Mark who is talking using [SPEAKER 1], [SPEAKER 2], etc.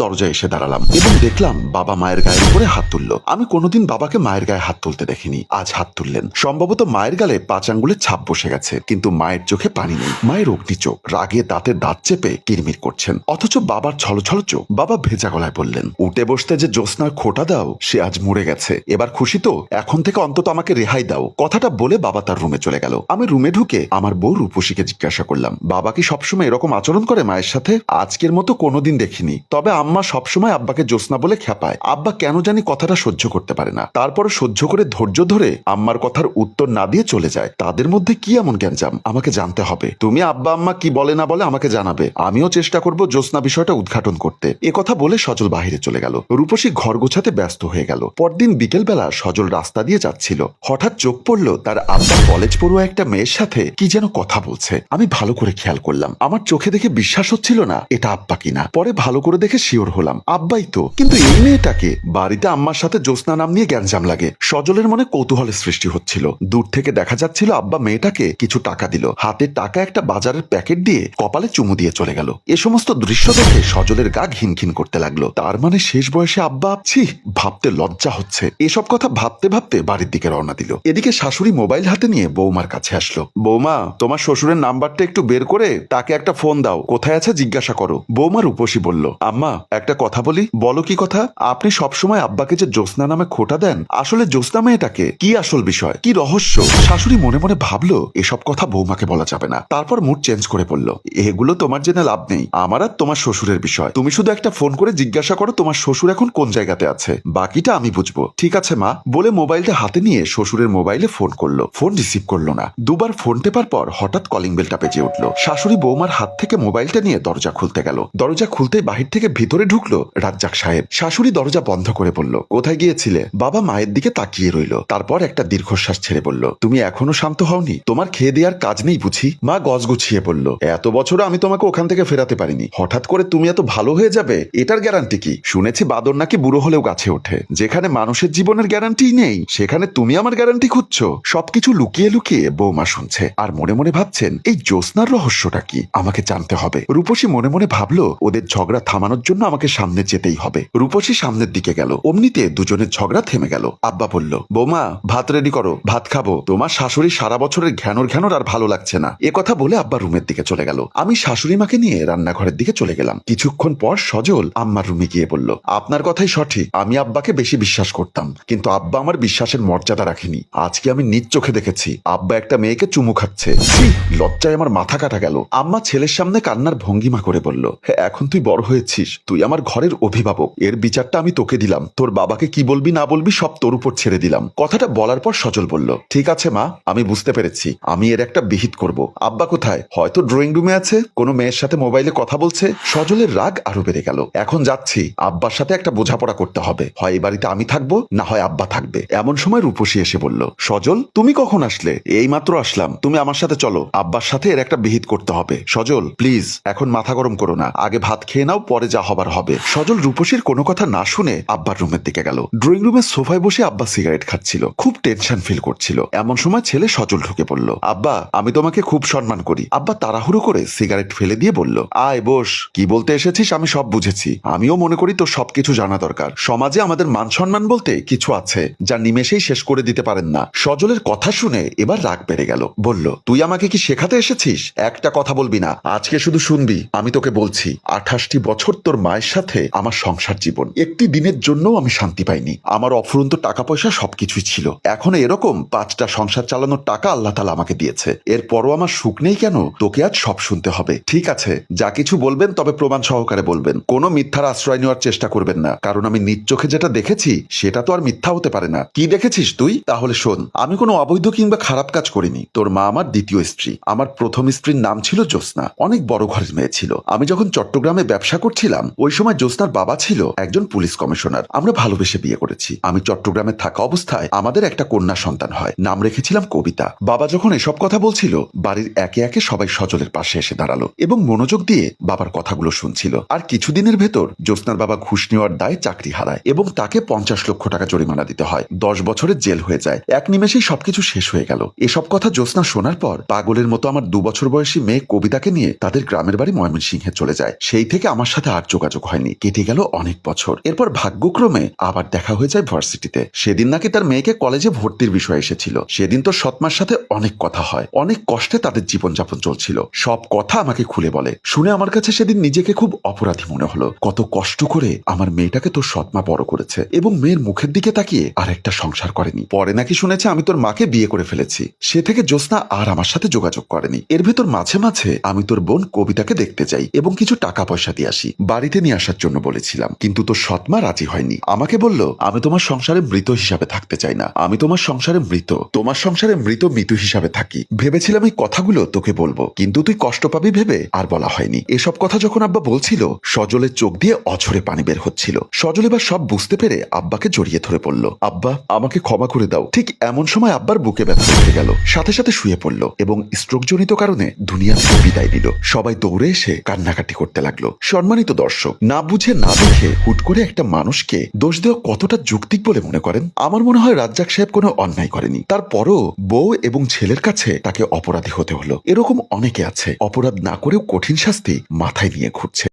[SPEAKER 1] দরজায় এসে দাঁড়ালাম এবং দেখলাম বাবা মায়ের গায়ের উপরে হাত তুললো। আমি কোনোদিন বাবাকে মায়ের গায়ে হাত তুলতে দেখিনি। আজ হাত তুললেন। সম্ভবত মায়ের গালে পাঁচ আঙ্গুলের ছাপ বসে গেছে। কিন্তু মায়ের চোখে পানি নেই। মায়ের অগ্নি চোখ। রাগে দাঁতের দাঁত চেপে কিরমির করছেন। অথচ বাবার ছলছল চোখ। বাবা ভেজা গলায় বললেন, উঠে বসতে যে জ্যোৎস্নার খোটা দাও, সে আজ মরে গেছে। এবার খুশি তো? এখন থেকে অন্তত আমাকে রেহাই দাও। কথাটা বলে বাবা তার রুমে চলে গেল। আমি রুমে ঢুকে আমার বউ রূপসীকে জিজ্ঞাসা করলাম, বাবা কি সবসময় এরকম আচরণ করে মায়ের সাথে? আজকের মতো কোনোদিন দেখিনি। তবে আম্মা সবসময় আব্বাকে জ্যোৎস্না বলে খেপায়। আব্বা কেন জানি কথাটা সহ্য করতে পারে না। তারপরে সহ্য করে ধৈর্য ধরে আম্মার কথার উত্তর না দিয়ে চলে যায়। তাদের মধ্যে কি এমন গ্যাঞ্জাম? আমাকে জানতে হবে। তুমি আব্বা আম্মা কি বলে না বলে আমাকে জানাবে। আমিও চেষ্টা করব জ্যোৎস্না বিষয়টা উদ্ঘাটন করতে। এ কথা বলে সজল বাহিরে চলে গেল। রূপসী ঘর গোছাতে ব্যস্ত হয়ে গেল। পরদিন বিকেলবেলা সজল রাস্তা দিয়ে যাচ্ছিল। হঠাৎ চোখ পড়ল তার আব্বা কলেজ পড়ুয়া একটা মেয়ের সাথে কি যেন কথা বলছে। আমি ভালো করে খেয়াল করলাম। আমার চোখে দেখে বিশ্বাস হচ্ছিল না, এটা আব্বা কিনা। পরে ভালো করে দেখে শিওর হলাম। আব্বাই তো। কিন্তু এই মেয়েটাকে বাড়িতে আম্মার সাথে জ্যোৎস্না নাম নিয়ে গ্যাঞ্জাম লাগে। সজলের মনে কৌতূহলের সৃষ্টি হচ্ছিল। দূর থেকে দেখা যাচ্ছিল আব্বা মেয়েটাকে কিছু টাকা দিল। হাতে টাকা একটা বাজারের প্যাকেট দিয়ে কপালে চুমু দিয়ে চলে গেল। এ সমস্ত দৃশ্য দেখে সজলের গা ঘিনঘিন করতে লাগল। তার মানে শেষ বয়সে আব্বা ছি, ভাবতে লজ্জা হচ্ছে। এসব কথা ভাবতে ভাবতে বাড়ির দিকে রওনা দিল। এদিকে শাশুড়ি মোবাইল হাতে নিয়ে বৌমার কাছে আসলো। বৌমা, তোমার শ্বশুরের নাম্বারটা একটু বের করে তাকে একটা ফোন দাও। কোথায় আছে জিজ্ঞাসা করো। বৌমার উপসী বলল, আম্মা একটা কথা বলি? বলো কি কথা? আপনি সবসময় আব্বাকে যে জ্যোৎস্না নামে খোটা দেন, আসলে জ্যোৎস্না মেয়েটাকে কি? আসল বিষয়? কি রহস্য? শাশুড়ি মনে মনে ভাবলো, এসব কথা বৌমাকে বলা যাবে না। তারপর মুড চেঞ্জ করে বলল, এগুলো তোমার জেনে লাভ নেই। আমার আর তোমার শ্বশুরের বিষয়। তুমি শুধু একটা ফোন করে জিজ্ঞাসা করো তোমার শ্বশুর এখন কোন জায়গাতে আছে। বাকিটা আমি বুঝব। ঠিক আছে, মা? বলে মোবাইলটা হাতে নিয়ে শ্বশুরের মোবাইলে ফোন করল। ফোন রিসিভ করল না। দুবার ফোন টেপার পর হঠাৎ কলিং বেলটা বেজে উঠল। শাশুড়ি বৌমার হাত থেকে মোবাইলটা নিয়ে দরজা খুলতে গেল। দরজা খুলতেই বাহির থেকে ভিতরে ঢুকলো রাজ্জাক সাহেব। শাশুড়ি দরজা বন্ধ করে বলল, কোথায় গিয়েছিলে? বাবা মায়ের দিকে তাকিয়ে রইল। তারপর একটা দীর্ঘশ্বাস ছেড়ে বলল, তুমি এখনও শান্ত হওনি? তোমার খেয়ে দেওয়ার কাজ নেই বুঝি? মা গজ গুছিয়ে বলল, এত বছর আমি তোমাকে ওখান থেকে ফেরাতে পারিনি। হঠাৎ করে তুমি এত ভালো হয়ে যাবে? এটার গ্যারান্টি কি? শুনেছি বাদর নাকি বুড়ো হলেও গাছে ওঠে। যেখানে মানুষের জীবনের গ্যারান্টি নেই, সেখানে তুমি আমার গ্যারান্টি খুঁজছো। সবকিছু লুকিয়ে লুকিয়ে বৌমা শুনছে আর মনে মনে ভাবছেন, এই জ্যোৎস্নার রহস্যটা কি? আমাকে জানতে হবে। রূপসী মনে মনে ভাবলো, ওদের ঝগড়া থামানোর জন্য আমাকে সামনে যেতেই হবে। রূপসী সামনের দিকে গেল। অমনিতে দুজনের ঝগড়া থেমে গেল। আব্বা বলল বৌমা ভাত রেডি করো ভাত খাব। তোমার শাশুড়ি সারা বছরের ঘ্যানোর ঘ্যানোর আর ভালো লাগছে না। এ কথা বলে আব্বা রুমের দিকে চলে গেল। আমি শাশুড়ি মাকে নিয়ে রান্নাঘরের দিকে চলে গেলাম। কিছুক্ষণ পর সজল আম্মার রুমে গিয়ে বলল আপনার কথাই সঠিক। আমি আব্বাকে বেশি বিশ্বাস করতাম কিন্তু আব্বা আমার বিশ্বাসের মর্যাদা রাখেনি। আজকে আমি নিজ চোখে দেখেছি। আব্বা একটা মেয়েকে চুমু খাচ্ছে। লজ্জায় আমার মাথা কাটা গেল। আম্মা ছেলের সামনে কান্নার ভঙ্গিমা করে বলল "হ্যাঁ, এখন তুই বড় হয়েছিস। তুই আমার ঘরের অভিভাবক। এর বিচারটা আমি তোকে দিলাম। তোর বাবাকে কি বলবি না বলবি সব তোর উপর ছেড়ে দিলাম। কথাটা বলার পর সজল বলল, ঠিক আছে মা, আমি বুঝতে পেরেছি। আমি এর একটা বিহিত করব। আব্বা কোথায়? হয়তো ড্রয়িং রুমে আছে, কোনো মেয়ের সাথে মোবাইলে কথা বলছে। সজলের রাগ আরও বেড়ে গেল। এখন যাচ্ছি, আব্বার সাথে একটা বোঝাপড়া করতে হবে। হয় এই বাড়িতে আমি থাকব, না হয় আব্বা থাকবে। এমন সময় রূপসী এসে বলল, সজল, তুমি কখন আসলে? এই মাত্র আসলাম। তুমি আমার সাথে চলো। আব্বার সাথে এর একটা বিহিত করতে হবে। সজল, প্লিজ, এখন মাথা গরম করো না। আগে ভাত খেয়ে নাও, পরে যা হবার হবে। সজল রূপসীর কোনো কথা না শুনে আব্বার রুমের দিকে গেল। ড্রয়িং রুমের সোফায় বসে আব্বা সিগারেট খাচ্ছিল। খুব টেনশন ফিল করছিল। এমন সময় ছেলে সজল ঢুকে পড়ল। আব্বা, আমি তোমাকে খুব সম্মান করি। আব্বা তাড়াহুড়ো করে সিগারেট ফেলে দিয়ে বলল, আয়, বস। কি বলতে এসেছিস আমি সব বুঝেছি। আমিও মনে করি তোর সবকিছু জানা দরকার। সমাজে আমাদের মান সম্মান বলতে কিছু আছে যা নিমেষেই শেষ করে দিতে পারেন না। সজলের কথা শুনে এবার রাগ বেড়ে গেল। বলল, তুই আমাকে কি শেখাতে এসেছিস? একটা কথা বলবি না। আজকে শুধু শুনবি। আমি তোকে বলছি, আঠাশটি বছর তোর মায়ের সাথে আমার সংসার জীবন। একটি দিনের জন্য আমি শান্তি পাইনি। আমার অফুরন্ত টাকা পয়সা সবকিছুই ছিল। এখন এরকম পাঁচটা সংসার চালানোর টাকা আল্লাহ তালা আমাকে দিয়েছে। এরপরও আমার সুখ নেই কেন? তোকে আজ সব শুনতে হবে। ঠিক আছে, যা কিছু বলবেন তবে প্রমাণ সহকারে বলবেন। কোনো মিথ্যার আশ্রয় নেওয়ার চেষ্টা করবেন না। কারণ আমি নিজ চোখে যেটা দেখেছি, সেটা তো আর মিথ্যা হতে পারে না। কি দেখেছিস তুই? তাহলে শোন, আমি কোনো অবৈধ কিংবা খারাপ কাজ করিনি। তোর মা আমার দ্বিতীয় স্ত্রী। আমার প্রথম স্ত্রীর নাম ছিল জ্যোৎস্না। অনেক বড় ঘরের মেয়ে ছিল। আমি যখন চট্টগ্রামে ব্যবসা করছিলাম ওই সময় জ্যোৎস্নার বাবা ছিল একজন পুলিশ কমিশনার। আমরা ভালোবেসে বিয়ে করেছি। আমি চট্টগ্রামে থাকা অবস্থায় আমাদের একটা কন্যা সন্তান হয়। নাম রেখেছিলাম কবিতা। বাবা যখন এসব কথা বলছিল, বাড়ির একে একে সবাই সজলের পাশে এসে দাঁড়াল এবং মনোযোগ দিয়ে বাবার কথাগুলো শুনছিল। আর কিছুদিনের ভেতর জ্যোৎস্নার বাবা ঘুষ নেওয়ার দায়ে চাকরি হারায় এবং তাকে পঞ্চাশ লক্ষ টাকা জরিমানা দিতে হয়। দশ বছরের জেল হয়ে যায়। এক নিমেষেই সবকিছু শেষ হয়ে গেল। এসব কথা জ্যোৎস্না শোনার পর পাগলের মতো আমার দু বছর বয়সী মেয়ে কবিতাকে নিয়ে তাদের গ্রামের বাড়ি ময়মনসিংহে চলে যায়। সেই থেকে আমার সাথে আর যোগাযোগ যোগাযোগ হয়নি। কেটে গেল অনেক বছর। এরপর ভাগ্যক্রমে আবার দেখা হয়ে যায় ভার্সিটিতে। সেদিন নাকি তার মেয়েকে কলেজে ভর্তির বিষয় এসেছিল। সেদিন তো সৎমার সাথে অনেক কথা হয়। অনেক কষ্টে তাদের জীবনযাপন চলছিল। সব কথা আমাকে খুলে বলে। শুনে আমার কাছে সেদিন নিজেকে খুব অপরাধী মনে হলো। কত কষ্ট করে আমার মেয়েটাকে তোর সৎমা বড় করেছে এবং মেয়ের মুখের দিকে তাকিয়ে আর একটা সংসার করেনি। পরে নাকি শুনেছে আমি তোর মাকে বিয়ে করে ফেলেছি। সে থেকে জ্যোৎস্না আর আমার সাথে যোগাযোগ করেনি। এর ভেতর মাঝে মাঝে আমি তোর বোন কবিতাকে দেখতে যাই এবং কিছু টাকা পয়সা দিয়ে আসি। বাড়িতে নিয়ে আসার জন্য বলেছিলাম, কিন্তু তোর সৎমা রাজি হয়নি। আমাকে বলল, আমি তোমার সংসারে মৃত হিসাবে থাকতে চাই না। আমি তোমার সংসারে মৃত। তোমার সংসারে মৃত মৃত হিসাবে থাকি। ভেবেছিলাম এই কথাগুলো তোকে বলব, কিন্তু তুই কষ্ট পাবি ভেবে আর বলা হয়নি। এসব কথা যখন আব্বা বলছিল সজলের চোখ দিয়ে অঝরে পানি বের হচ্ছিল। সজল এবার সব বুঝতে পেরে আব্বাকে জড়িয়ে ধরে পড়ল আব্বা, আমাকে ক্ষমা করে দাও। ঠিক এমন সময় আব্বার বুকে ব্যথা উঠে গেল। সাথে সাথে শুয়ে পড়ল এবং স্ট্রোক জনিত কারণে দুনিয়া বিদায় নিল। সবাই দৌড়ে এসে কান্নাকাটি করতে লাগল। সম্মানিত দর্শক, না বুঝে না দেখে হুট করে একটা মানুষকে দোষ দেওয়া কতটা যুক্তিক বলে মনে করেন? আমার মনে হয় রাজ্জাক সাহেব কোনো অন্যায় করেনি। তারপরও বউ এবং ছেলের কাছে তাকে অপরাধী হতে হলো। এরকম অনেকে আছে, অপরাধ না করেও কঠিন শাস্তি মাথায় নিয়ে ঘুরছে।